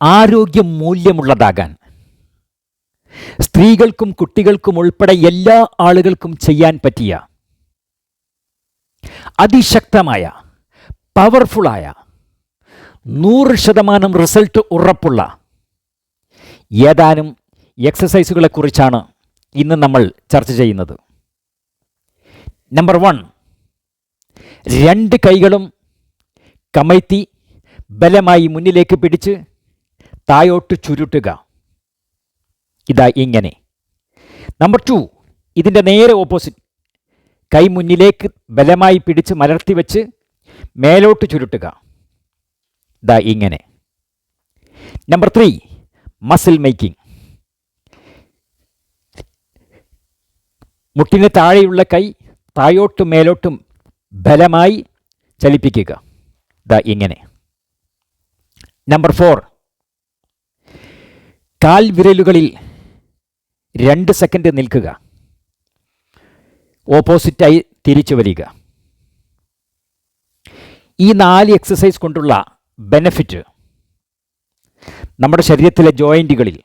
ആരോഗ്യ മൂല്യമുള്ളതാകാൻ. സ്ത്രീകൾക്കും കുട്ടികൾക്കും ഉൾപ്പെടെ എല്ലാ ആളുകൾക്കും ചെയ്യാൻ പറ്റിയ അതിശക്തമായ പവർഫുള്ളായ നൂറ് ശതമാനം റിസൾട്ട് ഉറപ്പുള്ള ഏതാനും എക്സസൈസുകളെക്കുറിച്ചാണ് ഇന്ന് നമ്മൾ ചർച്ച ചെയ്യുന്നത്. നമ്പർ വൺ രണ്ട് കൈകളും കമഴ്ത്തി ബലമായി മുന്നിലേക്ക് പിടിച്ച് തായോട്ട് ചുരുട്ടുക. ഇതാ ഇങ്ങനെ. നമ്പർ ടു ഇതിന്റെ നേരെ ഓപ്പോസിറ്റ് കൈ മുന്നിലേക്ക് ബലമായി പിടിച്ച് മലർത്തി വെച്ച് മേലോട്ട് ചുരുട്ടുക. ദാ ഇങ്ങനെ. നമ്പർ ത്രീ മസിൽ മേക്കിംഗ് മുട്ടിന് താഴെയുള്ള കൈ താഴോട്ടും മേലോട്ടും ബലമായി ചലിപ്പിക്കുക. ദാ ഇങ്ങനെ. നമ്പർ ഫോർ കാൽ വിരലുകളിൽ രണ്ട് സെക്കൻഡ് നിൽക്കുക. ഓപ്പോസിറ്റായി തിരിച്ചു വരിക. ഈ നാല് എക്സസൈസ് കൊണ്ടുള്ള ബെനഫിറ്റ് നമ്മുടെ ശരീരത്തിലെ ജോയിന്റുകളിൽ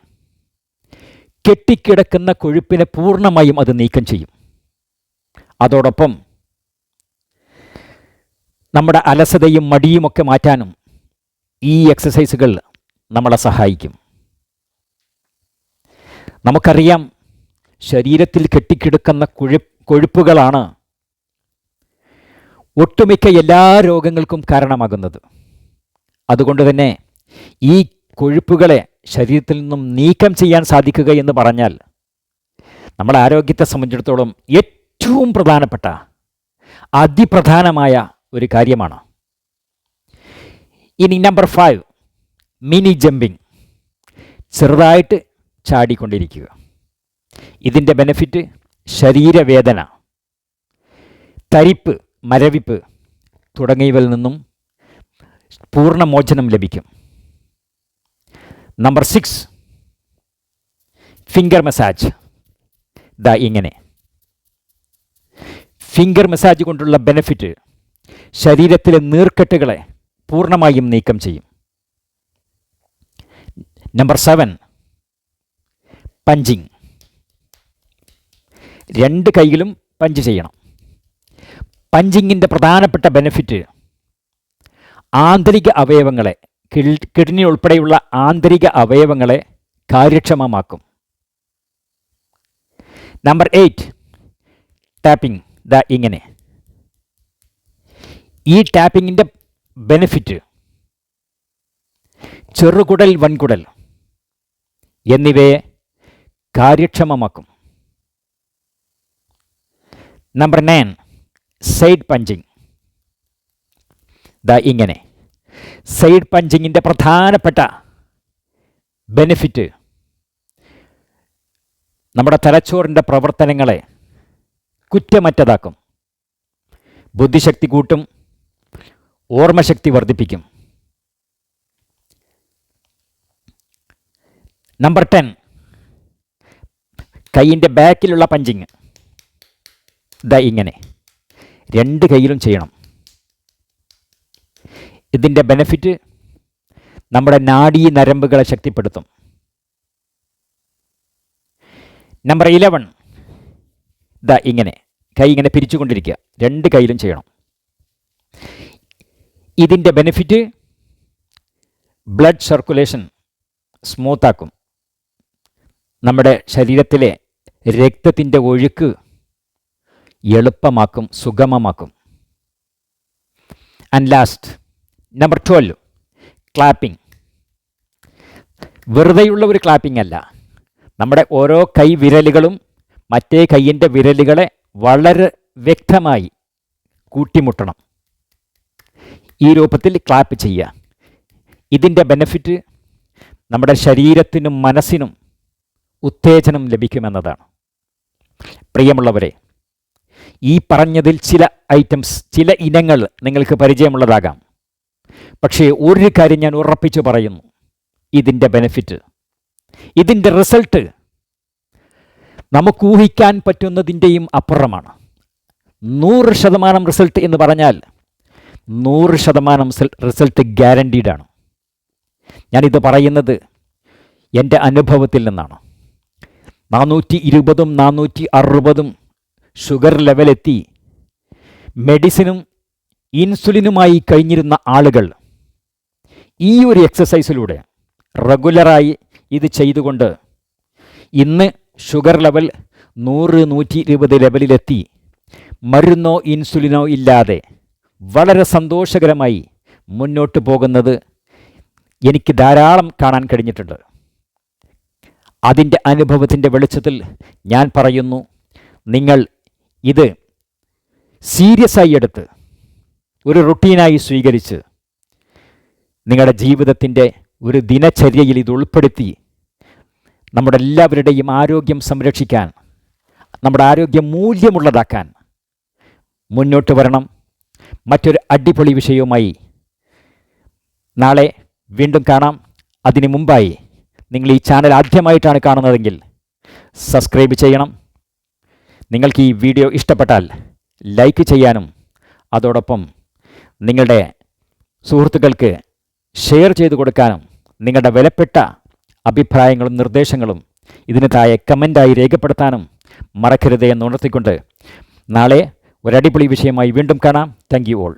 കെട്ടിക്കിടക്കുന്ന കൊഴുപ്പിനെ പൂർണമായും അത് നീക്കം ചെയ്യും. അതോടൊപ്പം നമ്മുടെ അലസതയും മടിയുമൊക്കെ മാറ്റാനും ഈ എക്സസൈസുകൾ നമ്മളെ സഹായിക്കും. നമുക്കറിയാം ശരീരത്തിൽ കെട്ടിക്കിടക്കുന്ന കൊഴു കൊഴുപ്പുകളാണ് ഒട്ടുമിക്ക എല്ലാ രോഗങ്ങൾക്കും കാരണമാകുന്നത്. അതുകൊണ്ട് തന്നെ ഈ കൊഴുപ്പുകളെ ശരീരത്തിൽ നിന്നും നീക്കം ചെയ്യാൻ സാധിക്കുക എന്ന് പറഞ്ഞാൽ നമ്മുടെ ആരോഗ്യത്തെ സംബന്ധിച്ചിടത്തോളം ഏറ്റവും പ്രധാനപ്പെട്ട അതിപ്രധാനമായ ഒരു കാര്യമാണ്. ഇനി നമ്പർ ഫൈവ് മിനി ജമ്പിങ് ചെറുതായിട്ട് ചാടിക്കൊണ്ടിരിക്കുക. ഇതിന്റെ ബെനിഫിറ്റ് ശരീരവേദന തരിപ്പ് മരവിപ്പ് തുടങ്ങിയവയിൽ നിന്നും പൂർണമോചനം ലഭിക്കും. നമ്പർ സിക്സ് ഫിംഗർ മസാജ് ദാ ഇങ്ങനെ. ഫിംഗർ മസാജ് കൊണ്ടുള്ള ബെനിഫിറ്റ് ശരീരത്തിലെ നീർക്കെട്ടുകളെ പൂർണമായും നീക്കം ചെയ്യും. Number seven punching. രണ്ട് കൈകളും പഞ്ച് ചെയ്യണം. പഞ്ചിങ്ങിന്റെ പ്രധാനപ്പെട്ട ബെനിഫിറ്റ് ആന്തരിക അവയവങ്ങളെ കിഡ്നി ഉൾപ്പെടെയുള്ള ആന്തരിക അവയവങ്ങളെ കാര്യക്ഷമമാക്കും. നമ്പർ എയ്റ്റ് ടാപ്പിംഗ് ദ ഇങ്ങനെ. ഈ ടാപ്പിങ്ങിന്റെ ബെനിഫിറ്റ് ചെറുകുടൽ വൻകുടൽ എന്നിവയെ കാര്യക്ഷമമാക്കും. നമ്പർ നയൻ സൈഡ് പഞ്ചിങ് ദ ഇങ്ങനെ. സൈഡ് പഞ്ചിങ്ങിന്റെ പ്രധാനപ്പെട്ട ബെനിഫിറ്റ് നമ്മുടെ തലച്ചോറിന്റെ പ്രവർത്തനങ്ങളെ കുറ്റമറ്റതാക്കും. ബുദ്ധിശക്തി കൂട്ടും ഓർമ്മശക്തി വർദ്ധിപ്പിക്കും. നമ്പർ ടെൻ കൈയിന്റെ ബാക്കിലുള്ള പഞ്ചിങ്. ദ ഇങ്ങനെ. രണ്ട് കൈയിലും ചെയ്യണം. ഇതിന്റെ ബെനഫിറ്റ് നമ്മുടെ നാഡീ നരമ്പുകളെ ശക്തിപ്പെടുത്തും. Number eleven. ദ ഇങ്ങനെ. കൈ ഇങ്ങനെ പിരിച്ചുകൊണ്ടിരിക്കുക. രണ്ട് കൈയിലും ചെയ്യണം. ഇതിന്റെ ബെനിഫിറ്റ് ബ്ലഡ് സർക്കുലേഷൻ സ്മൂത്താക്കും. നമ്മുടെ ശരീരത്തിലെ രക്തത്തിന്റെ ഒഴുക്ക് എളുപ്പമാക്കും സുഗമമാക്കും. And last number twelve clapping വെറുതെയുള്ള ഒരു ക്ലാപ്പിംഗ് അല്ല. നമ്മുടെ ഓരോ കൈ വിരലുകളും മറ്റേ കൈയിന്റെ വിരലുകളെ വളരെ വ്യക്തമായി കൂട്ടിമുട്ടണം. ഈ രൂപത്തിൽ ക്ലാപ്പ് ചെയ്യുക. ഇതിന്റെ ബെനഫിറ്റ് നമ്മുടെ ശരീരത്തിനും മനസ്സിനും ഉത്തേജനം ലഭിക്കുമെന്നതാണ്. പ്രിയമുള്ളവരെ ഈ പറഞ്ഞതിൽ ചില ഐറ്റംസ് ചില ഇനങ്ങൾ നിങ്ങൾക്ക് പരിചയമുള്ളതാകാം. പക്ഷേ ഒരു കാര്യം ഞാൻ ഉറപ്പിച്ചു പറയുന്നു. ഇതിന്റെ ബെനിഫിറ്റ് ഇതിന്റെ റിസൾട്ട് നമുക്ക് ഊഹിക്കാൻ പറ്റുന്നതിന്റെയും അപ്പുറമാണ്. നൂറ് ശതമാനം റിസൾട്ട് എന്ന് പറഞ്ഞാൽ നൂറ് ശതമാനം റിസൾട്ട് ഗ്യാരണ്ടീഡാണ് ഞാനിത് പറയുന്നത് എന്റെ അനുഭവത്തിൽ നിന്നാണ്. നാനൂറ്റി ഇരുപതും നാനൂറ്റി അറുപതും ഷുഗർ ലെവലെത്തി. മെഡിസിനും ഇൻസുലിനുമായി കഴിഞ്ഞിരുന്ന ആളുകൾ ഈ ഒരു എക്സസൈസിലൂടെ റെഗുലറായി ഇത് ചെയ്തുകൊണ്ട് ഇന്ന് ഷുഗർ ലെവൽ നൂറ് നൂറ്റി ഇരുപത് ലെവലിലെത്തി. മരുന്നോ ഇൻസുലിനോ ഇല്ലാതെ വളരെ സന്തോഷകരമായി മുന്നോട്ട് പോകുന്നത് എനിക്ക് ധാരാളം കാണാൻ കഴിഞ്ഞിട്ടുണ്ട്. അതിന്റെ അനുഭവത്തിന്റെ വെളിച്ചത്തിൽ ഞാൻ പറയുന്നു നിങ്ങൾ ഇത് സീരിയസ് ആയി എടുത്ത് ഒരു റുട്ടീനായി സ്വീകരിച്ച് നിങ്ങളുടെ ജീവിതത്തിന്റെ ഒരു ദിനചര്യയിൽ ഇത് ഉൾപ്പെടുത്തി നമ്മുടെ എല്ലാവരുടെയും ആരോഗ്യം സംരക്ഷിക്കാൻ നമ്മുടെ ആരോഗ്യം മൂല്യമുള്ളതാക്കാൻ മുന്നോട്ട് വരണം. മറ്റൊരു അടിപൊളി വിഷയവുമായി നാളെ വീണ്ടും കാണാം. അതിനു മുമ്പായി നിങ്ങൾ ഈ ചാനൽ ആദ്യമായിട്ടാണ് കാണുന്നതെങ്കിൽ സബ്സ്ക്രൈബ് ചെയ്യണം. നിങ്ങൾക്ക് ഈ വീഡിയോ ഇഷ്ടപ്പെട്ടാൽ ലൈക്ക് ചെയ്യാനും അതോടൊപ്പം നിങ്ങളുടെ സുഹൃത്തുക്കൾക്ക് ഷെയർ ചെയ്തു കൊടുക്കാനും നിങ്ങളുടെ വിലപ്പെട്ട അഭിപ്രായങ്ങളും നിർദ്ദേശങ്ങളും ഇതിന് താഴെ കമന്റായി രേഖപ്പെടുത്താനും മറക്കരുത് എന്ന് ഉണർത്തിക്കൊണ്ട് നാളെ ഒരടിപൊളി വിഷയമായി വീണ്ടും കാണാം. Thank you all